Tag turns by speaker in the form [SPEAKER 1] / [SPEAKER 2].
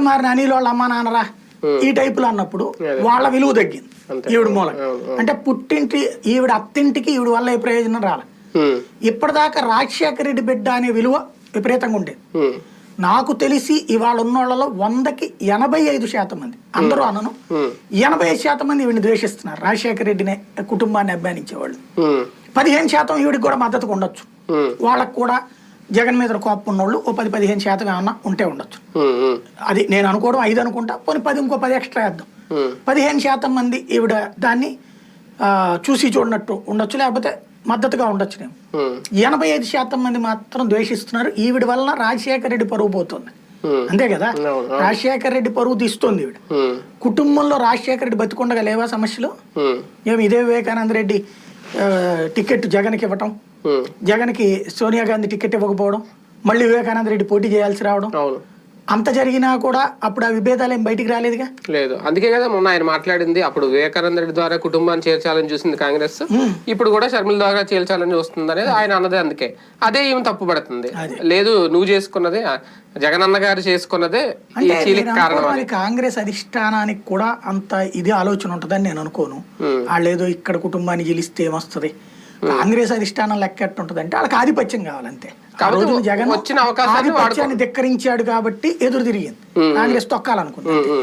[SPEAKER 1] మారిన అనిల్ వాళ్ళ అమ్మ నాన్నరా ఈ టైపులో అన్నప్పుడు వాళ్ళ విలువ తగ్గింది. ఈవిడ మూలం. అంటే పుట్టింటి ఈవిడ అత్తింటికి ఈవిడ వల్ల ఏ ప్రయోజనం రాలే. ఇప్పటిదాకా రాజశేఖర రెడ్డి బిడ్డ అనే విలువ విపరీతంగా ఉండేది నాకు తెలిసి ఇవాళ ఉన్న వాళ్ళలో వందకి ఎనభై ఐదు శాతం మంది. అందరూ అనను. ఎనభై ఐదు శాతం మంది ఈవిని ద్వేషిస్తున్నారు. రాజశేఖర రెడ్డిని కుటుంబాన్ని అభిమానించేవాళ్ళు.
[SPEAKER 2] ఉమ్,
[SPEAKER 1] పదిహేను శాతం ఈవిడికి కూడా మద్దతుగా ఉండొచ్చు. వాళ్ళకు కూడా జగన్ మీద కోపం ఉన్నోళ్ళు ఓ పది పదిహేను శాతం ఏమన్నా ఉంటే ఉండొచ్చు. అది నేను అనుకోవడం ఐదు అనుకుంటా పోనీ పది ఇంకో పది ఎక్స్ట్రా వేద్దాం. పదిహేను శాతం మంది ఈవిడ దాన్ని చూసి చూడనట్టు ఉండొచ్చు లేకపోతే మద్దతుగా ఉండొచ్చు నేను. ఎనభై ఐదు శాతం మంది మాత్రం ద్వేషిస్తున్నారు ఈవిడ వలన రాజశేఖర రెడ్డి పరువు పోతుంది. అంతే కదా? రాజశేఖర రెడ్డి పరువు తీస్తుంది ఈవిడ. కుటుంబంలో రాజశేఖర రెడ్డి బతికుండగా లేవా సమస్యలు? ఏమి ఇదే వివేకానంద రెడ్డి టికెట్ జగన్కి ఇవ్వటం? జగన్కి సోనియా గాంధీ టికెట్ ఇవ్వకపోవడం మళ్ళీ వివేకానంద రెడ్డి పోటీ చేయాల్సి రావడం.
[SPEAKER 2] అవును.
[SPEAKER 1] అంత జరిగినా కూడా అప్పుడు ఆ విభేదాలు ఏం బయటికి రాలేదుగా?
[SPEAKER 2] లేదు. అందుకే కదా మొన్న ఆయన మాట్లాడింది. అప్పుడు వివేకానంద రెడ్డి ద్వారా కుటుంబాన్ని చేర్చాలని చూసింది కాంగ్రెస్. ఇప్పుడు కూడా షర్మిల ద్వారా చేర్చాలని చూస్తుంది అనేది ఆయన అన్నదే అందుకే. అదే ఈమె తప్పు పడుతుంది. లేదు నువ్వు చేసుకున్నదే జగనన్న గారు చేసుకున్నదే
[SPEAKER 1] కాంగ్రెస్ అధిష్టానానికి కూడా అంత ఇది ఆలోచన ఉంటుందని నేను అనుకోను.
[SPEAKER 2] Hmm.
[SPEAKER 1] వాళ్ళు ఏదో ఇక్కడ కుటుంబాన్ని గెలిస్తే ఏమొస్తుంది? కాంగ్రెస్ అధిష్టానం లెక్క ఎట్టుంటది అంటే వాళ్ళకి ఆధిపత్యం కావాలంతే. ఆ
[SPEAKER 2] కాబట్టి
[SPEAKER 1] రోజున జగన్
[SPEAKER 2] వచ్చిన అవకాశాన్ని
[SPEAKER 1] ఆధిపత్యాన్ని ధిక్కరించాడు కాబట్టి ఎదురు తిరిగింది. కాంగ్రెస్ తొక్కాలనుకుంది.
[SPEAKER 2] ఉమ్.